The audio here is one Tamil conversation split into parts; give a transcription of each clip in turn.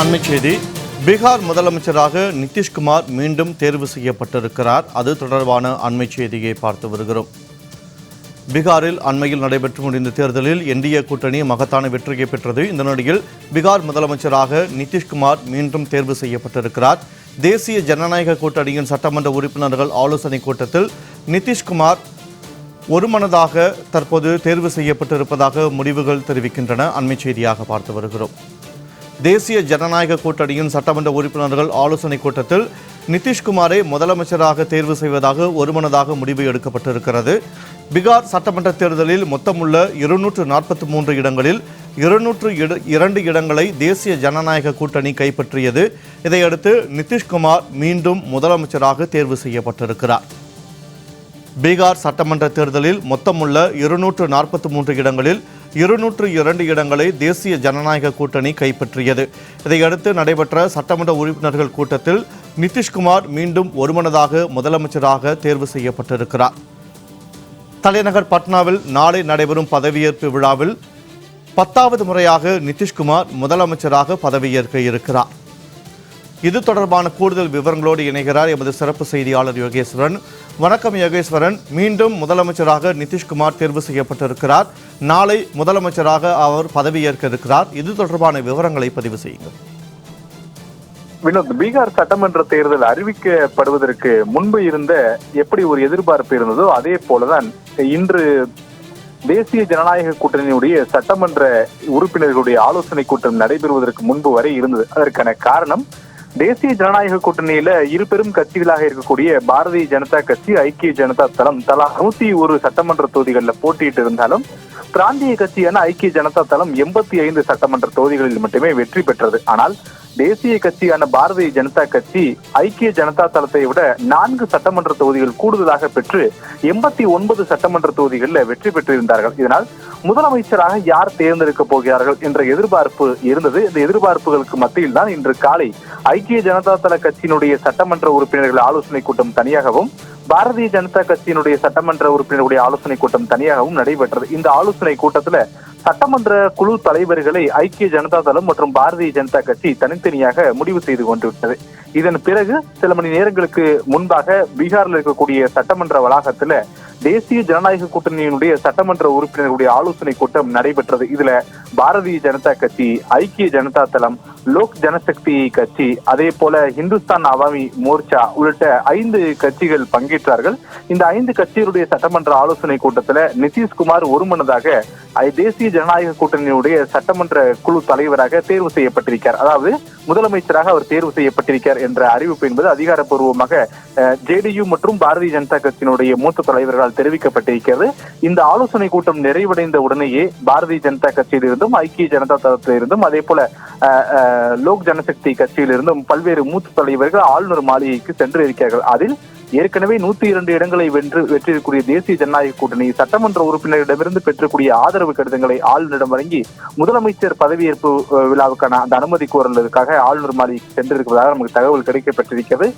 அண்மைச் செய்தி. பீகார் முதலமைச்சராக நிதிஷ்குமார் மீண்டும் தேர்வு செய்யப்பட்டிருக்கிறார். அது தொடர்பான அண்மைச் செய்தியை பார்த்து வருகிறோம். பீகாரில் அண்மையில் நடைபெற்று முடிந்த தேர்தலில் என்டிஏ கூட்டணி மகத்தான வெற்றியை பெற்றது. இந்த நிலையில் பீகார் முதலமைச்சராக நிதிஷ்குமார் மீண்டும் தேர்வு செய்யப்பட்டிருக்கிறார். தேசிய ஜனநாயக கூட்டணியின் சட்டமன்ற உறுப்பினர்கள் ஆலோசனைக் கூட்டத்தில் நிதிஷ்குமார் ஒருமனதாக தற்போது தேர்வு செய்யப்பட்டிருப்பதாக முடிவுகள் தெரிவிக்கின்றன. அண்மைச் செய்தியாக பார்த்து வருகிறோம். தேசிய ஜனநாயக கூட்டணியின் சட்டமன்ற உறுப்பினர்கள் ஆலோசனை கூட்டத்தில் நிதிஷ்குமாரை முதலமைச்சராக தேர்வு செய்வதாக ஒருமனதாக முடிவு எடுக்கப்பட்டிருக்கிறது. பீகார் சட்டமன்ற தேர்தலில் மொத்தமுள்ள இருநூற்று நாற்பத்தி மூன்று இடங்களில் இருநூற்று இட இரண்டு இடங்களை தேசிய ஜனநாயக கூட்டணி கைப்பற்றியது. இதையடுத்து நிதிஷ்குமார் மீண்டும் முதலமைச்சராக தேர்வு செய்யப்பட்டிருக்கிறார். பீகார் சட்டமன்ற தேர்தலில் மொத்தமுள்ள இருநூற்று நாற்பத்தி மூன்று இடங்களில் இருநூற்று இரண்டு இடங்களை தேசிய ஜனநாயக கூட்டணி கைப்பற்றியது. இதையடுத்து நடைபெற்ற சட்டமன்ற உறுப்பினர்கள் கூட்டத்தில் நிதிஷ்குமார் மீண்டும் ஒருமனதாக முதலமைச்சராக தேர்வு செய்யப்பட்டிருக்கிறார். தலைநகர் பட்னாவில் நாளை நடைபெறும் பதவியேற்பு விழாவில் பத்தாவது முறையாக நிதிஷ்குமார் முதலமைச்சராக பதவியேற்க இருக்கிறார். இது தொடர்பான கூடுதல் விவரங்களோடு இணைகிறார் எமது சிறப்பு செய்தியாளர் யோகேஸ்வரன். வணக்கம் யோகேஸ்வரன். மீண்டும் முதலமைச்சராக நிதிஷ்குமார் தேர்வு செய்யப்பட்டிருக்கிறார். நாளை முதலமைச்சராக அவர் பதவியேற்க இருக்கிறார். இது தொடர்பான விவரங்களை பதிவு செய்யுங்கள். வினோத் பீகார் சட்டமன்ற தேர்தல் அறிவிக்கப்படுவதற்கு முன்பு இருந்த எப்படி ஒரு எதிர்பார்ப்பு இருந்ததோ அதே போலதான் இன்று தேசிய ஜனநாயக கூட்டணியுடைய சட்டமன்ற உறுப்பினர்களுடைய ஆலோசனை கூட்டம் நடைபெறுவதற்கு முன்பு வரை இருந்தது. அதற்கான காரணம் தேசிய ஜனநாயக கூட்டணியில இரு பெரும் கட்சிகளாக இருக்கக்கூடிய பாரதிய ஜனதா கட்சி ஐக்கிய ஜனதா தளம் தலா நூத்தி ஒரு சட்டமன்ற தொகுதிகளில் போட்டியிட்டு இருந்தாலும் பிராந்திய கட்சியான ஐக்கிய ஜனதா தளம் எண்பத்தி ஐந்து சட்டமன்ற தொகுதிகளில் மட்டுமே வெற்றி பெற்றது. ஆனால் தேசிய கட்சியான பாரதிய ஜனதா கட்சி ஐக்கிய ஜனதா தளத்தை விட நான்கு சட்டமன்ற தொகுதிகள் கூடுதலாக பெற்று எண்பத்தி ஒன்பது சட்டமன்ற தொகுதிகளில் வெற்றி பெற்றிருந்தார்கள். இதனால் முதலமைச்சராக யார் தேர்ந்தெடுக்க போகிறார்கள் என்ற எதிர்பார்ப்பு இருந்தது. இந்த எதிர்பார்ப்புகளுக்கு மத்தியில் தான் இன்று காலை ஐக்கிய ஜனதா தள கட்சியினுடைய சட்டமன்ற உறுப்பினர்கள் ஆலோசனை கூட்டம் தனியாகவும் பாரதிய ஜனதா கட்சியினுடைய சட்டமன்ற உறுப்பினருடைய ஆலோசனை கூட்டம் தனியாகவும் நடைபெற்றது. இந்த ஆலோசனை கூட்டத்தில் சட்டமன்ற குழு தலைவர்களை ஐக்கிய ஜனதா தளம் மற்றும் பாரதிய ஜனதா கட்சி தனித்தனியாக முடிவு செய்து கொண்டுவிட்டது. இதன் பிறகு சில மணி நேரங்களுக்கு முன்பாக பீகாரில் இருக்கக்கூடிய சட்டமன்ற வளாகத்துல தேசிய ஜனநாயக கூட்டணியினுடைய சட்டமன்ற உறுப்பினர்களுடைய ஆலோசனை கூட்டம் நடைபெற்றது. இதுல பாரதிய ஜனதா கட்சி ஐக்கிய ஜனதா தளம் லோக் ஜனசக்தி கட்சி அதே போல இந்துஸ்தான் அவாமி மோர்ச்சா உள்ளிட்ட ஐந்து கட்சிகள் பங்கேற்றார்கள். இந்த ஐந்து கட்சிகளுடைய சட்டமன்ற ஆலோசனை கூட்டத்துல நிதிஷ்குமார் ஒருமனதாக தேசிய ஜனநாயக கூட்டணியுடைய சட்டமன்ற குழு தலைவராக தேர்வு செய்யப்பட்டிருக்கார். அதாவது முதலமைச்சராக அவர் தேர்வு செய்யப்பட்டிருக்கார் என்ற அறிவிப்பு என்பது அதிகாரப்பூர்வமாக ஜேடியு மற்றும் பாரதிய ஜனதா கட்சியினுடைய மூத்த தலைவர்களால் தெரிவிக்கப்பட்டிருக்கிறது. இந்த ஆலோசனை கூட்டம் நிறைவடைந்த உடனேயே பாரதிய ஜனதா கட்சியிலிருந்தும் ஐக்கிய ஜனதா தளத்திலிருந்தும் அதே போல லோக் ஜனசக்தி கட்சியிலிருந்தும் பல்வேறு மூத்த தலைவர்கள் ஆளுநர் மாளிகைக்கு சென்று இருக்கிறார்கள் அதில் ஏற்கனவே நூத்தி இரண்டு இடங்களை வென்று வெற்றிருக்கக்கூடிய தேசிய ஜனநாயக கூட்டணி சட்டமன்ற உறுப்பினரிடமிருந்து பெற்றக்கூடிய ஆதரவு கடிதங்களை ஆளுநரிடம் வழங்கி முதலமைச்சர் பதவியேற்பு விழாவுக்கான அந்த அனுமதி கோரலுக்காக ஆளுநர் மாளிகைக்கு சென்றிருப்பதாக நமக்கு தகவல் கிடைக்கப்பட்டிருக்கிறது.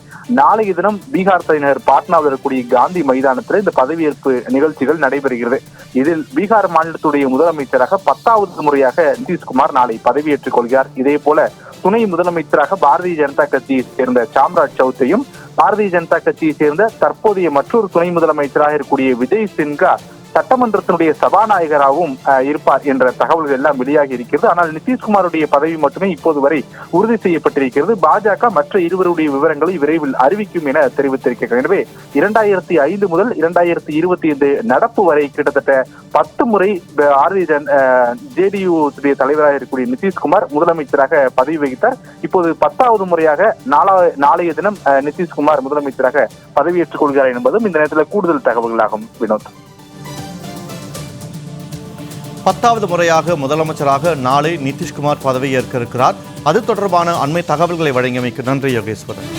நாளைய தினம் பீகார் தலைநகர் பாட்னாவில் இருக்கக்கூடிய காந்தி மைதானத்தில் இந்த பதவியேற்பு நிகழ்ச்சிகள் நடைபெறுகிறது. இதில் பீகார் மாநிலத்துடைய முதலமைச்சராக பத்தாவது முறையாக நிதிஷ்குமார் நாளை பதவியேற்றுக் கொள்கிறார். இதே போல துணை முதலமைச்சராக பாரதிய ஜனதா கட்சியை சேர்ந்த சாம்ராஜ் சௌத்தையும் பாரதிய ஜனதா கட்சியை சேர்ந்த தற்போதைய மற்றொரு துணை முதலமைச்சராக இருக்கக்கூடிய விஜய் சின்ஹா சட்டமன்றத்தினுடைய சபாநாயகராகவும் இருப்பார் என்ற தகவல்கள் எல்லாம் வெளியாகி இருக்கிறது. ஆனால் நிதிஷ்குமாருடைய பதவி மட்டுமே இப்போது வரை உறுதி செய்யப்பட்டிருக்கிறது. பாஜக மற்ற இருவருடைய விவரங்களை விரைவில் அறிவிக்கும் என தெரிவித்திருக்கிறது. எனவே இரண்டாயிரத்தி ஐந்து முதல் இரண்டாயிரத்தி இருபத்தி ஐந்து நடப்பு வரை கிட்டத்தட்ட பத்து முறை பாரதிய ஜன் ஜேடியு தலைவராக இருக்கக்கூடிய நிதிஷ்குமார் முதலமைச்சராக பதவி வகித்தார். இப்போது பத்தாவது முறையாக நாளா நாளைய தினம் அஹ், நிதிஷ்குமார் முதலமைச்சராக பதவியேற்றுக் கொள்கிறார் என்பதும் இந்த நேரத்தில் கூடுதல் தகவல்களாகும். வினோத். பத்தாவது முறையாக முதலமைச்சராக நாளை நிதிஷ்குமார் பதவியேற்க இருக்கிறார். அது தொடர்பான அண்மை தகவல்களை வழங்கியமைக்கு நன்றி யோகேஸ்வரன்.